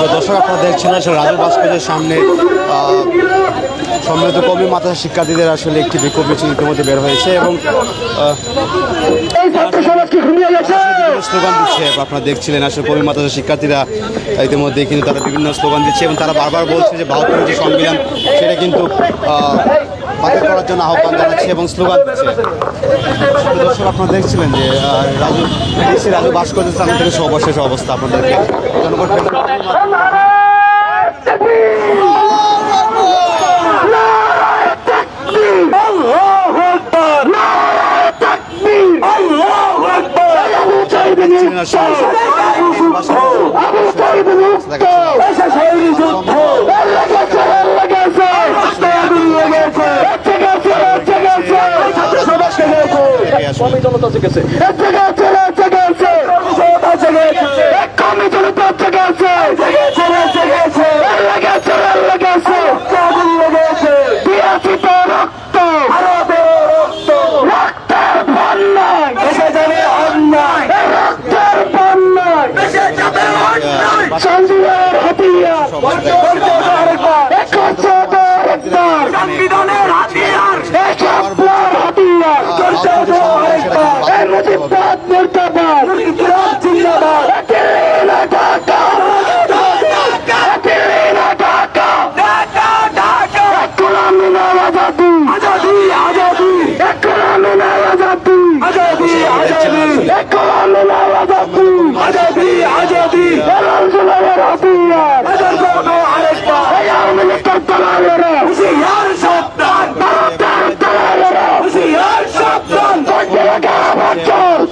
তো দর্শক আপনারা দেখছেন আসলে রাজু ভাস্কর্যের সামনে সম্মিলিত কবি মাতা শিক্ষার্থীদের আসলে একটি বিক্ষোভ মিছিল ইতিমধ্যে বের হয়েছে এবং স্লোগান দিচ্ছে। আপনারা দেখছিলেন আসলে কবি মাতাদের শিক্ষার্থীরা ইতিমধ্যে কিন্তু তারা বিভিন্ন স্লোগান দিচ্ছে এবং তারা বারবার বলছে যে ভারতের যে সংবিধান সেটা কিন্তু বাতিল করার জন্য আহ্বান জানাচ্ছে এবং স্লোগান দিচ্ছে। দর্শক আপনারা দেখছিলেন যে রাজু দেশে রাজু ভাস্কর্যের স্থান থেকে সর্বশেষ অবস্থা আপনাদেরকে। জনগণ কমি জনতা জেগেছে। মুজিবাদ মুর্দাবাদ। জিন্দাবাদ। দিল্লি না ঢাকা। দিল্লি না ঢাকা। গোলামি না আজাদি। আজাদি আজাদি। গোলামি না আজাদি। আজাদি আজাদি। গোলামি না আজাদি। আজাদি আজাদি। রাজুলের হাতিয়ার। আজাদ কোনো আরেকবার। এই আওয়ামী লীগের দালালেরা হুশিয়ার সাবধান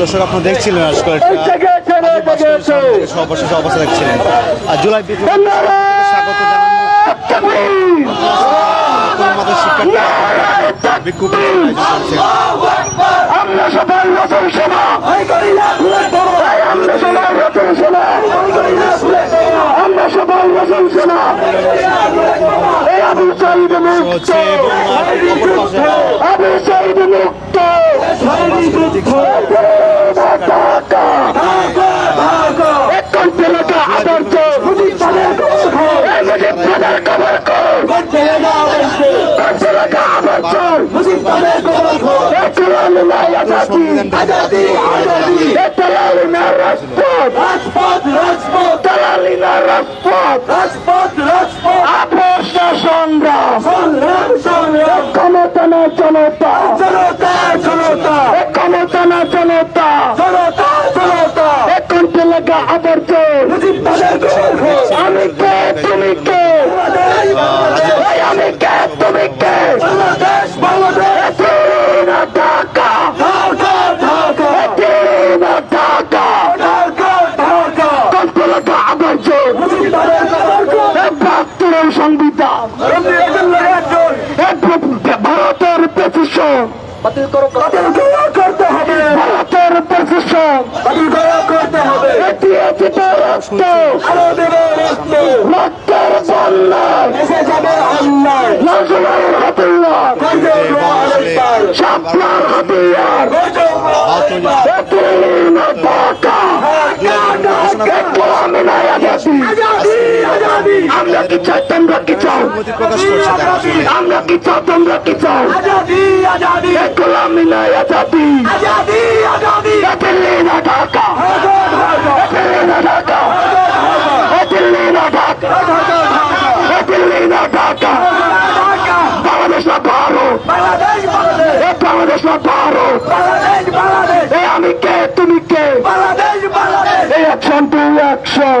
দর্শক আপনারা দেখছিলেন সর্বশেষ অবস্থা দেখছিলেন। আর জুলাই বিপ্লব স্বাগত জানানো আমাদের শিক্ষার্থী বিক্ষোভ আমরা সবাই নতুন সেনা আমরা সেনা আমরা সবাই নতুন সেনা এই আবু সাইদ মুক্ত আবু সাইদ মুক্ত ঢাকা আজাদি। কবর না রাজপথ। রাজপথ রাজপথ। রাজপথ। আমি কে? তুমি কে? বাংলাদেশ বাংলাদেশ। ঢাকা। ঢাকা ঢাকা। ঢাকা। ঢাকা ঢাকা। ঘণ্টা লাগা আবার চোর বাহাত্তরের সংবিধান। ভারতের পেটিশন বাতিল করতে হবে। ভারতের বাতিল করতে তো রক্ত রক্তের বন্যায় নজরের হাতিয়ার সাপলার হাতিয়ার দিল্লি কি চাই তোমরা কি চাও? আমরা কি চাও? তোমরা কি চাও? গোলামি নাই আজাদি। দিল্লি না ঢাকা। দিল্লি না ঢাকা। দিল্লি না ঢাকা। দিল্লি না ঢাকা। বাংলাদেশ না ভারত। বাংলাদেশ না ভারত। এই আমি কে? তুমি কে? বাংলাদেশ বাংলাদেশ। এই অ্যাকশন টু অ্যাকশন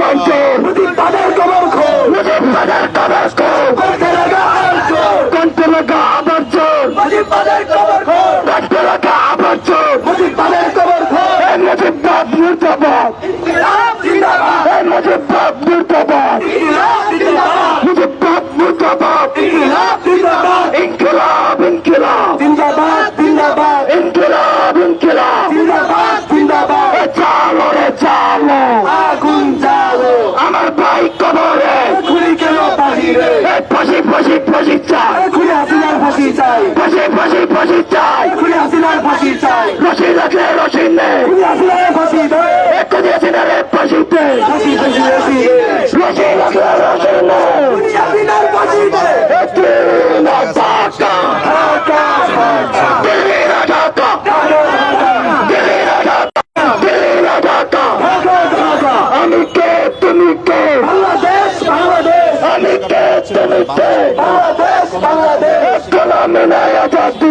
মুজিববাদ মুর্দাবাদ। মুজিববাদ মুর্দাবাদ। ফাঁসি চাই। ফাঁসি ফাঁসি ফাঁসি চাই। খুনি হাসিনার ফাঁসি চাই। রশি রাখলে রশি নেই। খুনি হাসিনার ফাঁসি দে একটু হাসিনার ফাঁসি দে ফাঁসি ফাঁসি ফাঁসি রশি রাখলে রশি নেই। খুনি হাসিনার ফাঁসি দে একটু না ঢাকা ঢাকা ঢাকা। দিল্লি না ঢাকা। ঢাকা। দিল্লি না Dhaka. I name I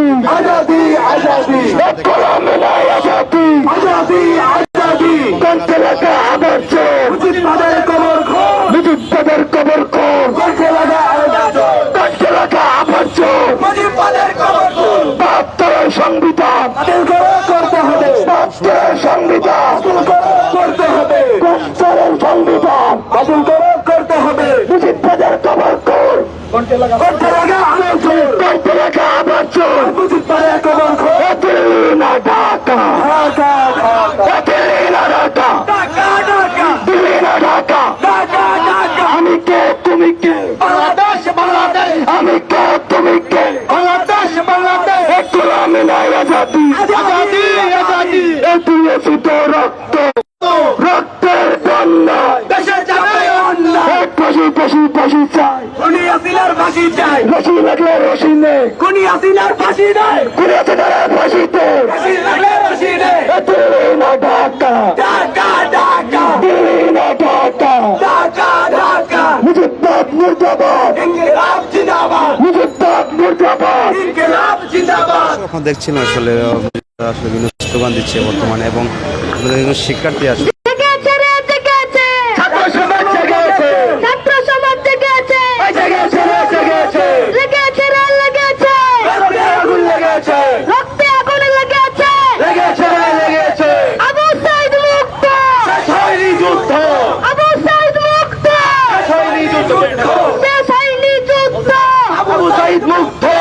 ঐক্যে Bangladesh Bangladesh. এক গোলামে নাই আজাদি। নেই কোনি আসিলার ফাঁসি নাই কোনি আসিলার ফাঁসি দে রশি লাগলে রশি নেই দিল্লি না ঢাকা। ঢাকা। ঢাকা ঢাকা। मुजद्दाद मुर्दाबाद ইনকিলাব জিন্দাবাদ। মুজদ্দাদ মুর্দাবাদ। ইনকিলাব জিন্দাবাদ। দেখছি না আসলে আসলে বিভিন্ন স্লোগান দিচ্ছে বর্তমানে এবং শিক্ষার্থী আসলে Look,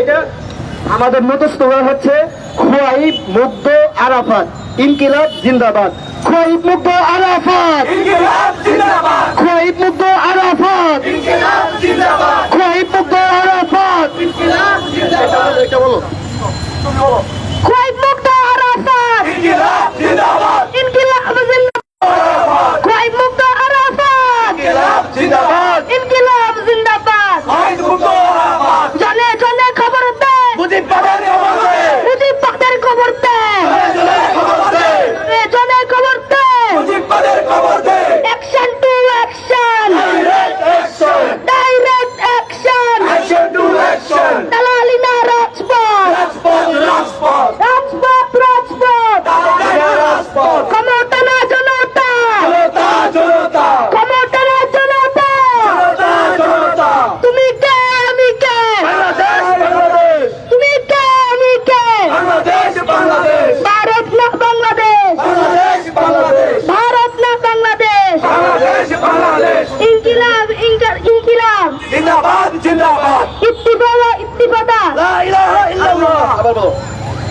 এটা আমাদের মতো স্লোগান হচ্ছে খোয়াইব মুগ্ধ আরাফাত ইনকিলাব জিন্দাবাদ। খোয়াইব মুগ্ধ আরাফাত। খোয়াইব মুগ্ধ আরাফাত।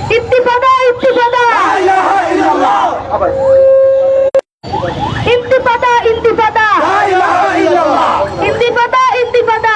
ইত্তিফাদা ইত্তিফাদা ইত্তিফাদা ইত্তিফাদা ইত্তিফাদা ইত্তিফাদা